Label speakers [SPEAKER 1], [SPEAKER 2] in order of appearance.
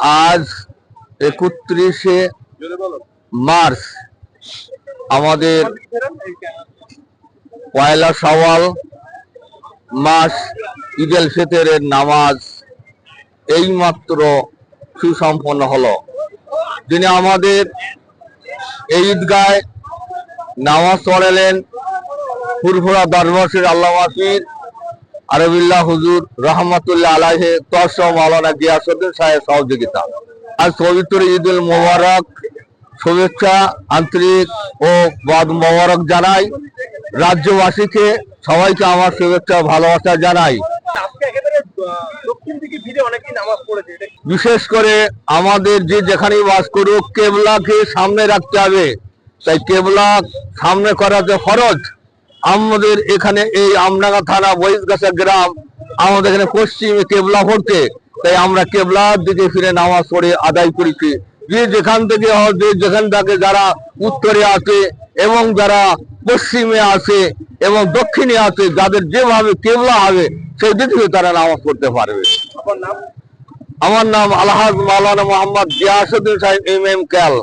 [SPEAKER 1] আজ একত্রিশে মার্চ আমাদের পয়লা সওয়াল মাস ঈদ এল নামাজ এইমাত্র সুসম্পন্ন হলো। যিনি আমাদের এই ঈদগায় নামাজ পড়ালেন, ফুরফুরা দরবাসের আল্লাহ আরবিল্লাহ হুজুর রহমতুল্লাহ আলাহে তর্স মাওলানা গিয়াসুদ্দিন সাহেব সহযোগিতা। আজ পবিত্র ঈদ উল মোবারক শুভেচ্ছা আন্তরিক ও বাদ মোবারক জানাই। রাজ্যবাসীকে সবাইকে আমার শুভেচ্ছা ভালোবাসা জানাই। বিশেষ করে আমাদের যে যেখানেই বাস করুক কেবলাকে সামনে রাখতে হবে। তাই কেবলা সামনে করাতে ফরজ। আমাদের এখানে এই আমডাঙ্গা থানা বহিষ্গাছা গ্রাম আমাদের এখানে পশ্চিমে কেবলা পড়তে তাই আমরা কেবলার দিকে ফিরে নামাজ পড়ে আদায় করেছি। যে যেখান থেকে যে যেখান থেকে যারা উত্তরে আছে এবং যারা পশ্চিমে আছে এবং দক্ষিণে আছে যাদের যেভাবে কেবলা হবে সেই দিক তারা নামাজ পড়তে পারবে। আমার নাম আলহাজ মাওলানা মোহাম্মদ গিয়াসুদ্দিন সাহেব এম এম ক্যাল